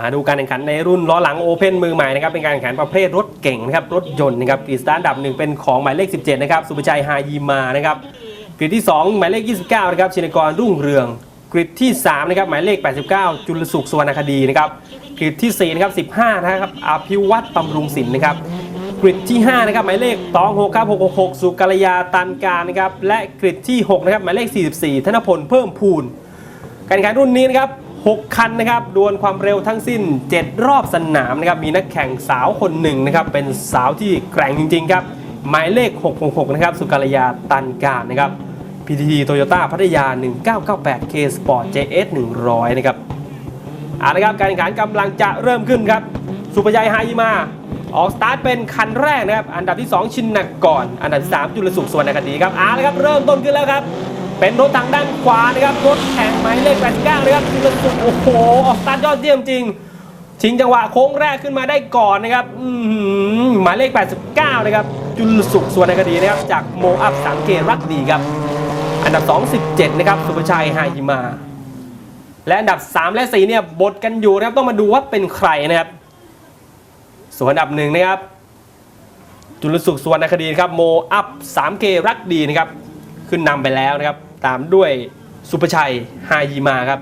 มาดูการแข่งขันในรุ่นล้อหลังโอเพ่นมือใหม่นะครับเป็นการแข่งขันประเภทรถเก่งนะครับรถยนต์นะครับกรีดสตาร์ทอันดับหนึ่งเป็นของหมายเลข 17 นะครับสุภชัยฮายีมานะครับกรีดที่ 2 หมายเลข 29 นะครับชินกรรุ่งเรืองกรีดที่ 3 นะครับหมายเลข 89 จุลสุขสุวรรณคดีนะครับกรีดที่ 4 นะครับ 15 นะครับอภิวัตบำรุงศิลป์นะครับกริดที่ 5 นะครับหมายเลข26ครับ666สุกัลยาตันการนะครับและกริดที่ 6 นะครับหมายเลข 44 ธนพลเพิ่มพูนการแข่งขันรุ่นนี้นะครับ 6 คันนะครับดวลความเร็วทั้งสิ้น 7 รอบสนามนะครับมีนักแข่งสาวคนหนึ่งนะครับเป็นสาวที่แกร่งจริงๆครับหมายเลข 666 นะครับสุกัลยาตันการนะครับ PTT Toyota พัทยา 1998 K Sport JS 100 นะครับเอาละครับการแข่งขันกำลังจะเริ่มขึ้นครับ สุภัยฮายิมา ออกสตาร์ทเป็นคันแรกนะครับ อันดับที่ 2 ชินนกรอันดับที่ 3 จุลสุขสวนคดีครับเอาละครับ เริ่มต้นขึ้นแล้วครับ เป็นรถทางด้านขวานะครับรถแข่งหมายเลข89นะครับจุลสุขโอ้โหออกสตาร์ทยอดเยี่ยมจริงชิงจังหวะโค้งแรกขึ้นมาได้ก่อนนะครับอืหมายเลข 89 นะครับ จุลสุขสวนคดีนะครับ จากโมอัพสังเกตรักดีครับ อันดับ 2 17 นะครับ สุภชัยฮายิมา และอันดับ 3 และ 4 เนี่ยบทกันอยู่นะครับ ต้องมาดูว่าเป็นใครนะครับ ส่วนอันดับหนึ่งนะครับ จุลสุขสวนคดีนะครับ โมอัพ 3K รักดีนะครับ ขึ้นนำไปแล้วนะครับ ตามด้วยสุภชัยฮายิมาครับ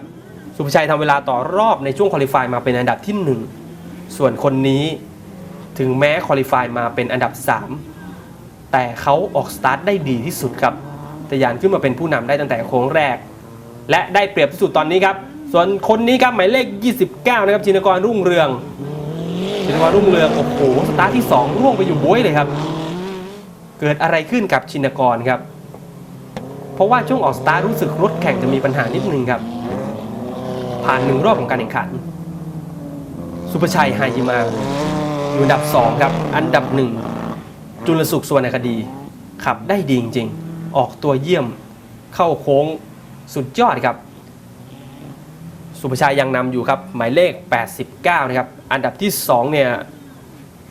สุภชัยทำเวลาต่อรอบในช่วงคอลิฟายมาเป็นอันดับที่ 1 ส่วนคนนี้ถึงแม้คอลิฟายมาเป็นอันดับ 3 แต่เขาออกสตาร์ทได้ดีที่สุดครับทะยานขึ้นมาเป็นผู้นำได้ตั้งแต่โค้งแรก และได้เปรียบที่สุดตอนนี้ครับ ส่วนคนนี้ครับหมายเลข 29 นะครับจินกรรุ่งเรืองชินกรรุ่งเรืองโอ้โหสตาร์ทที่ 2 ร่วงไปอยู่บ้วยเลยครับ เกิดอะไรขึ้นกับชินกรครับ ราะว่าช่วงออกสตาร์รู้สึกรถแข่งจะมีปัญหานิดนึงครับ ผ่านหนึ่งรอบของการแข่งขัน สุภชัยไฮยิมาอยู่อันดับ 2 ครับ อันดับหนึ่งจุลสุขสวนคดี ขับได้ดีจริงๆ ออกตัวเยี่ยมเข้าโค้งสุดยอดครับ สุภชัยยังนำอยู่ครับ หมายเลข 89 นะครับ อันดับที่ 2 เนี่ย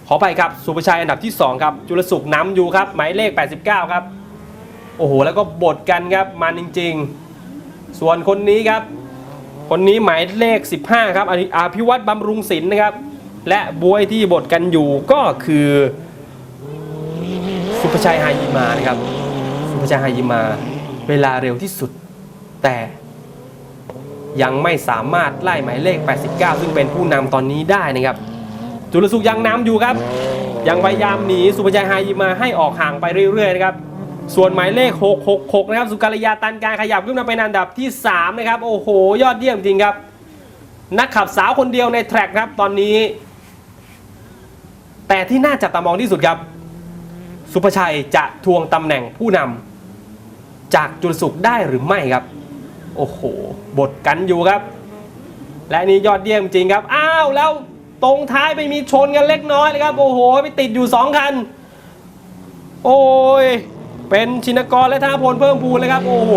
ขอไปครับ สุภชัยอันดับที่ 2 ครับ จุลสุขนำอยู่ครับ หมายเลข 89 ครับ อ้โหแล้วก็บดกันครับมันจริง ๆ ส่วนคนนี้ครับ คนนี้หมายเลข 15 ครับออาภิวัตรบำรุงศิลป์นะครับ และบวยที่บดกันอยู่ก็คือสุภชัยไฮยิมานะครับ สุภชัยไฮยิมา เวลาเร็วที่สุด แต่ยังไม่สามารถไล่หมายเลข 89 ซึ่งเป็นผู้นำตอนนี้ได้นะครับ จุลสุขยังนำอยู่ครับ ยังพยายามหนีสุภชัยไฮยิมาให้ออกห่างไปเรื่อยๆนะครับ ส่วนหมายเลข 666 นะครับ สุกัลยาตันการขยับขึ้นมาเป็นอันดับที่ 3 นะครับ โอ้โห ยอดเยี่ยมจริงครับ นักขับสาวคนเดียวในแทร็กครับตอนนี้ แต่ที่น่าจับตามองที่สุดครับ สุภชัยจะทวงตำแหน่งผู้นำจากจุลสุขได้หรือไม่ครับ โอ้โห บทกันอยู่ครับ และนี่ยอดเยี่ยมจริงครับ อ้าวแล้วตรงท้ายไปมีชนกันเล็กน้อยเลยครับ โอ้โห ไปติดอยู่ 2 คัน โอ้ย เป็นชินกรและธนพลเพิ่มพูนเลยครับโอ้โห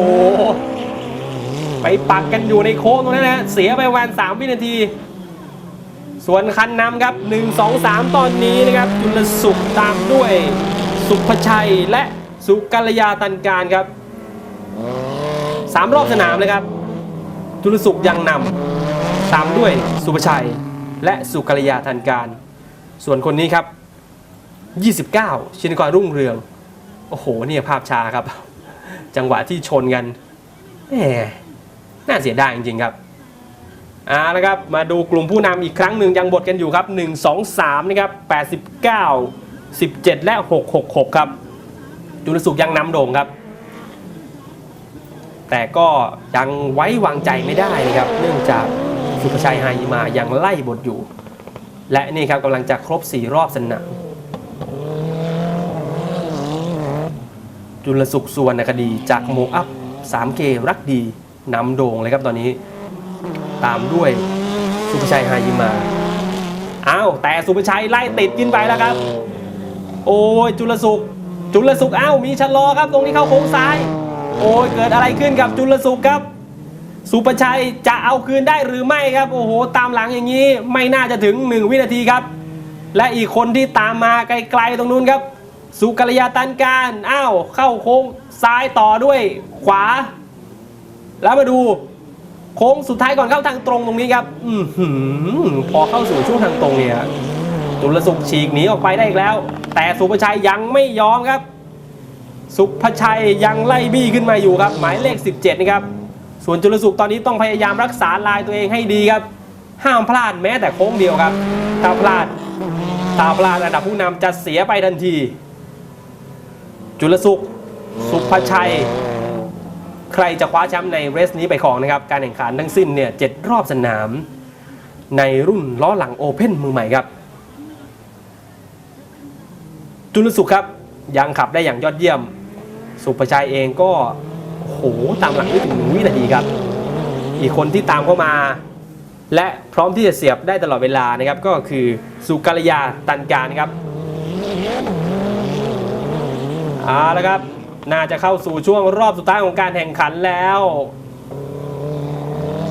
ไปปักกันอยู่ในโค้งตรงนั้นนะเสียไปประมาณ3วินาที ส่วนคันนำครับ1 2 3ตอนนี้นะครับจุลสุขตามด้วย สุภชัยและสุกัลยาตันการครับสามรอบสนามเลยครับ จุลสุขยังนำตามด้วยสุภชัยและสุกัลยาทันการ ส่วนคนนี้ครับ 29 ชินกรรุ่งเรือง โอ้โหเนี่ยภาพช้าครับ จังหวะที่ชนกันแหมน่าเสียดายจริงๆครับเอาละครับมาดูกลุ่มผู้นำอีกครั้งหนึ่งยังบทกันอยู่ครับ 1 2 3นะครับ89 17 และ 666 ครับจุลสุขยังนำโด่งครับ แต่ก็ยังไว้วางใจไม่ได้นะครับ เนื่องจากสุภชัยไฮมายังไล่บทอยู่ และนี่ครับกำลังจะครบ 4 รอบสนาม จุลสุขสุวรรณคดีจากโมอัพ 3K รักดีนำโด่งเลยครับตอนนี้ ตามด้วยสุภชัยไฮยิมาอ้าวแต่สุภชัยไล่ติดกินไปแล้วครับ โอ้ยจุลสุข จุลสุขอ้าวมีชะลอครับ ตรงนี้เข้าโค้งซ้าย โอ้ยเกิดอะไรขึ้นกับจุลสุขครับ สุภชัยจะเอาคืนได้หรือไม่ครับ โอ้โห ตามหลังอย่างนี้ไม่น่าจะถึง 1 วินาทีครับ และอีกคนที่ตามมาไกลๆตรงนู้นครับ สุกัลยาตันการอ้าวเข้าโค้งซ้ายต่อด้วยขวา แล้วมาดูโค้งสุดท้ายก่อนเข้าทางตรงตรงนี้ครับอือหือพอเข้าสู่ช่วงทางตรงเนี่ยจุลสุขฉีกหนีออกไปได้อีกแล้ว แต่สุภชัยยังไม่ยอมครับ สุภชัยยังไล่บี้ขึ้นมาอยู่ครับ หมายเลข 17นะครับส่วนจุลสุขตอนนี้ต้องพยายามรักษาลายตัวเองให้ดีครับ ห้ามพลาดแม้แต่โค้งเดียวครับ ถ้าพลาดถ้าพลาดระดับผู้นำจะเสียไปทันที จุลสุข สุภชัย ใครจะคว้าแชมป์ในเรสนี้ไปครองนะครับ การแข่งขันทั้งสิ้นเนี่ยเจ็ดรอบสนาม ในรุ่นล้อหลังโอเพ่นมือใหม่ครับ จุลสุขครับยังขับได้อย่างยอดเยี่ยม สุภชัยเองก็โหตามหลังไม่ถึงนึ่งวินาทีครับ อีกคนที่ตามเข้ามา และพร้อมที่จะเสียบได้ตลอดเวลานะครับก็คือสุกัลยาตันการนะครับ เอาละครับ น่าจะเข้าสู่ช่วงรอบสุดท้ายของการแข่งขันแล้ว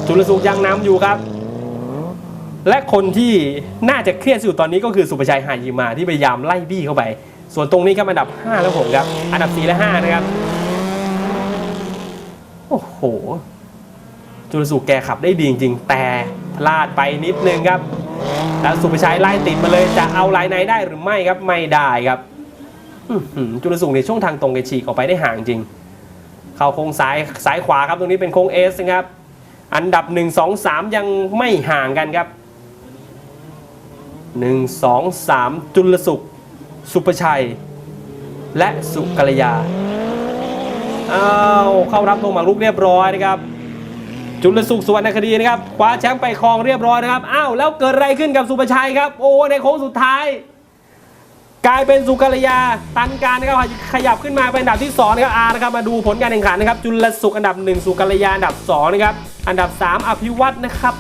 จุลสุขยังนำอยู่ครับ และคนที่น่าจะเครียดสุดตอนนี้ก็คือสุภชัยหายิมาที่พยายามไล่บี้เข้าไป ส่วนตรงนี้ครับอันดับ 5 และ6ครับ อันดับ 4 และ 5 นะครับ โอ้โห จุลสุขแกขับได้ดีจริงๆ แต่พลาดไปนิดนึงครับแล้วสุภชัยไล่ติดมาเลยจะเอาลายในได้หรือไม่ครับไม่ได้ครับ จุลสุขในช่วงทางตรงแกฉีกออกไปได้ห่างจริง เข้าโค้งซ้ายซ้ายขวาครับตรงนี้เป็นโค้งเอสนะครับ อันดับ 1 2 3 ยังไม่ห่างกันครับ 1 2 3 จุลสุข สุภชัย และสุกัลยาอ้าวเข้ารับธงหมากรุกเรียบร้อยนะครับ จุลสุขสวรรณคดีนะครับคว้าแชมป์ไปครองเรียบร้อยนะครับอ้าวแล้วเกิดอะไรขึ้นกับสุภชัยครับ โอ้ในโค้งสุดท้าย กลายเป็นสุกัลยาตันการนะครับขยับขึ้นมาเป็นอันดับที่2นะครับอานะครับมาดูผลการแข่งขันนะครับจุลสุขอันดับ 1 สุกัลยาอันดับ2นะครับอันดับ 3 อภิวัตนะครับ